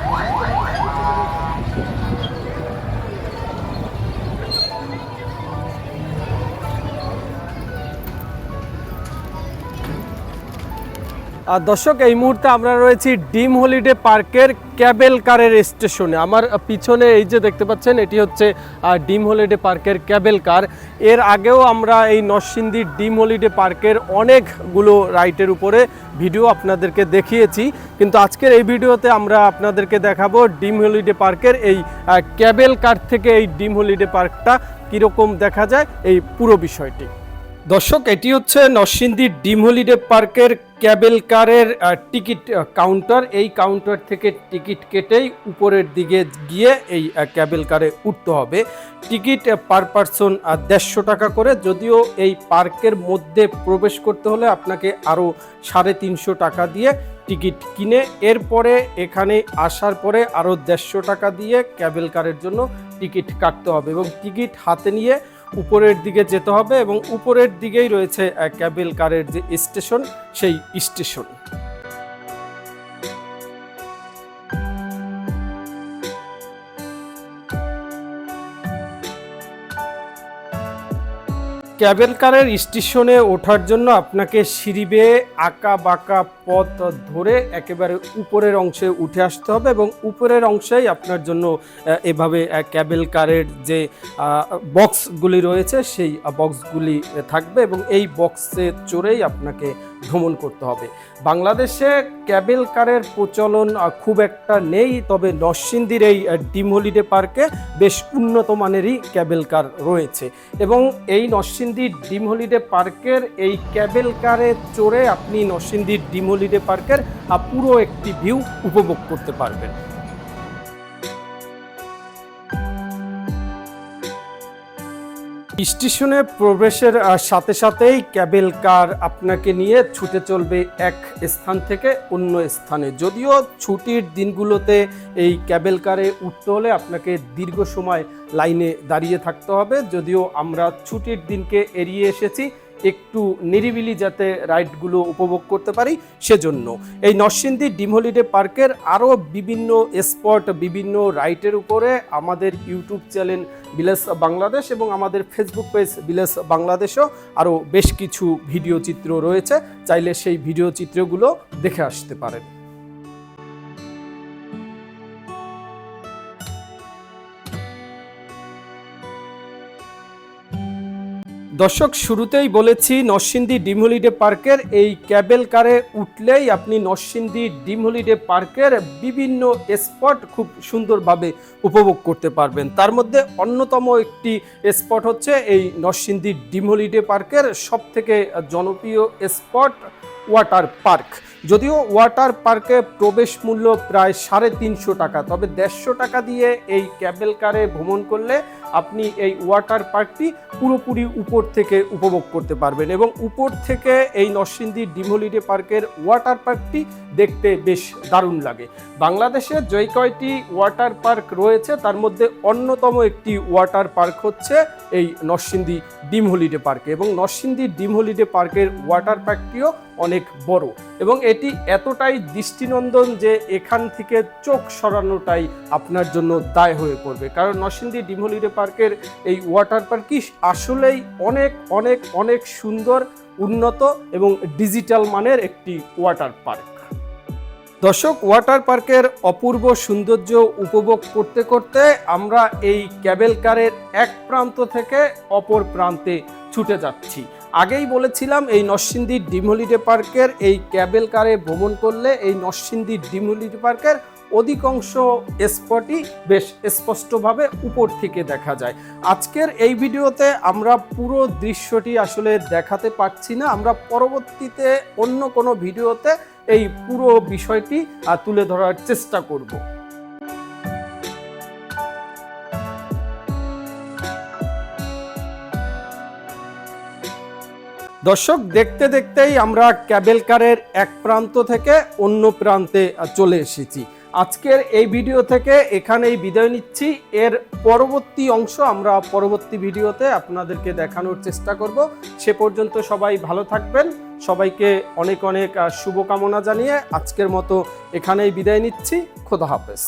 Thank you. আর দর্শক, এই মুহূর্তে আমরা রয়েছি ডিম হলিডে পার্কের ক্যাবেল কারের স্টেশনে। আমার পিছনে এই যে দেখতে পাচ্ছেন, এটি হচ্ছে ডিম হলিডে পার্কের ক্যাবেল কার। এর আগেও আমরা এই নরসিংদীর ডিম হলিডে পার্কের অনেকগুলো রাইটের উপরে ভিডিও আপনাদেরকে দেখিয়েছি। কিন্তু আজকের এই ভিডিওতে আমরা আপনাদেরকে দেখাবো ডিম হলিডে পার্কের এই ক্যাবেল কার থেকে এই ডিম হলিডে পার্কটা কীরকম দেখা যায়, এই পুরো বিষয়টি। দর্শক, এটি হচ্ছে নরসিংদী ডিম হলিডে পার্কের ক্যাবেল কারের টিকিট কাউন্টার। এই কাউন্টার থেকে টিকিট কেটেই উপরের দিকে গিয়ে এই ক্যাবেল কারে উঠতে হবে। টিকিট পার পারসন দেড়শো টাকা করে। যদিও এই পার্কের মধ্যে প্রবেশ করতে হলে আপনাকে আরও সাড়ে তিনশো টাকা দিয়ে টিকিট কিনে, এরপরে এখানে আসার পরে আরও দেড়শো টাকা দিয়ে ক্যাবেল কারের জন্য টিকিট কাটতে হবে এবং টিকিট হাতে নিয়ে উপরের দিকে যেতে হবে এবং উপরের দিকেই রয়েছে ক্যাবেল কারের যে স্টেশন সেই স্টেশন। ক্যাবেল কারের স্টেশনে ওঠার জন্য আপনাকে সিঁড়ি বেয়ে আঁকা বাঁকা পথ ধরে একেবারে উপরের অংশে উঠে আসতে হবে এবং উপরের অংশেই আপনার জন্য এভাবে ক্যাবেল কারের যে বক্সগুলি রয়েছে সেই বক্সগুলি থাকবে এবং এই বক্সে চড়েই আপনাকে ভ্রমণ করতে হবে। বাংলাদেশে ক্যাবেল কারের প্রচলন খুব একটা নেই, তবে নরসিংদীর এই ডিম হলিডে পার্কে বেশ উন্নত মানেরই ক্যাবেল কার রয়েছে। এবং এই নরসিংদীর ডিম হলিডে পার্কের এই ক্যাবেল কারে চড়ে আপনি নরসিংদীর ডিম হলিডে পার্কের পুরো একটি ভিউ উপভোগ করতে পারবেন। স্টেশনে প্রবেশের সাথে সাথেই ক্যাবেল কার আপনাকে নিয়ে ছুটে চলবে এক স্থান থেকে অন্য স্থানে। যদিও ছুটির দিনগুলোতে এই ক্যাবেল কারে উঠতে হলে আপনাকে দীর্ঘ সময় লাইনে দাঁড়িয়ে থাকতে হবে। যদিও আমরা ছুটির দিনকে এড়িয়ে এসেছি একটু নিরিবিলি যাতে রাইডগুলো উপভোগ করতে পারি সেজন্য। এই নরসিংদী ডিম হলিডে পার্কের আরও বিভিন্ন স্পট, বিভিন্ন রাইটের উপরে আমাদের ইউটিউব চ্যানেল বিলেস বাংলাদেশ এবং আমাদের ফেসবুক পেজ বিলেস বাংলাদেশও আরও বেশ কিছু ভিডিও চিত্র রয়েছে। চাইলে সেই ভিডিও চিত্রগুলো দেখে আসতে পারেন। দর্শক, শুরুতেই বলেছি নরসিংদী ডিম হলিডে পার্কের এই ক্যাবেল কারে উঠলেই আপনি নরসিংদী ডিম হলিডে পার্কের বিভিন্ন স্পট খুব সুন্দরভাবে উপভোগ করতে পারবেন। তার মধ্যে অন্যতম একটি স্পট হচ্ছে এই নরসিংদী ডিম হলিডে পার্কের সব থেকে জনপ্রিয় স্পট, ওয়াটার পার্ক। যদিও ওয়াটার পার্কে প্রবেশ মূল্য প্রায় সাড়ে তিনশো টাকা, তবে দেড়শো টাকা দিয়ে এই ক্যাবেল কারে ভ্রমণ করলে আপনি এই ওয়াটার পার্কটি পুরোপুরি উপর থেকে উপভোগ করতে পারবেন এবং উপর থেকে এই নরসিংদী ডিমহলিডে পার্কের ওয়াটার পার্কটি দেখতে বেশ দারুণ লাগে। বাংলাদেশে যে কয়টি ওয়াটার পার্ক রয়েছে, তার মধ্যে অন্যতম একটি ওয়াটার পার্ক হচ্ছে এই নরসিংদী ডিম হলিডে পার্কে এবং নরসিংদী ডিম হলিডে পার্কের ওয়াটার পার্কটিও অনেক বড়। এবং এটি এতটাই দৃষ্টিনন্দন যে এখান থেকে চোখ সরানোটাই আপনার জন্য দায় হয়ে পড়বে। কারণ নরসিংদী ডিমলিডে পার্কের এই ওয়াটার পার্কই আসলেই অনেক অনেক অনেক সুন্দর, উন্নত এবং ডিজিটাল মানের একটি ওয়াটার পার্ক। দর্শক, ওয়াটার পার্কের অপূর্ব সৌন্দর্য উপভোগ করতে করতে আমরা এই ক্যাবেল কারের এক প্রান্ত থেকে অপর প্রান্তে ছুটে যাচ্ছি। আগেই বলেছিলাম এই নরসিংদী ডিম হলিডে পার্কের এই ক্যাবেল কারে ভ্রমণ করলে এই নরসিংদী ডিম হলিডে পার্কের অধিকাংশ স্পটই বেশ স্পষ্টভাবে উপর থেকে দেখা যায়। আজকের এই ভিডিওতে আমরা পুরো দৃশ্যটি আসলে দেখাতে পারছি না। আমরা পরবর্তীতে অন্য কোনো ভিডিওতে এই পুরো বিষয়টি তুলে ধরার চেষ্টা করব। দর্শক, দেখতে দেখতেই আমরা ক্যাবেল কারের এক প্রান্ত থেকে অন্য প্রান্তে চলে এসেছি। আজকের এই ভিডিও থেকে এখানেই বিদায় নিচ্ছি। এর পরবর্তী অংশ আমরা পরবর্তী ভিডিওতে আপনাদেরকে দেখানোর চেষ্টা করব। সে পর্যন্ত সবাই ভালো থাকবেন। সবাইকে অনেক অনেক শুভকামনা জানিয়ে আজকের মতো এখানেই বিদায় নিচ্ছি। খোদা হাফেজ।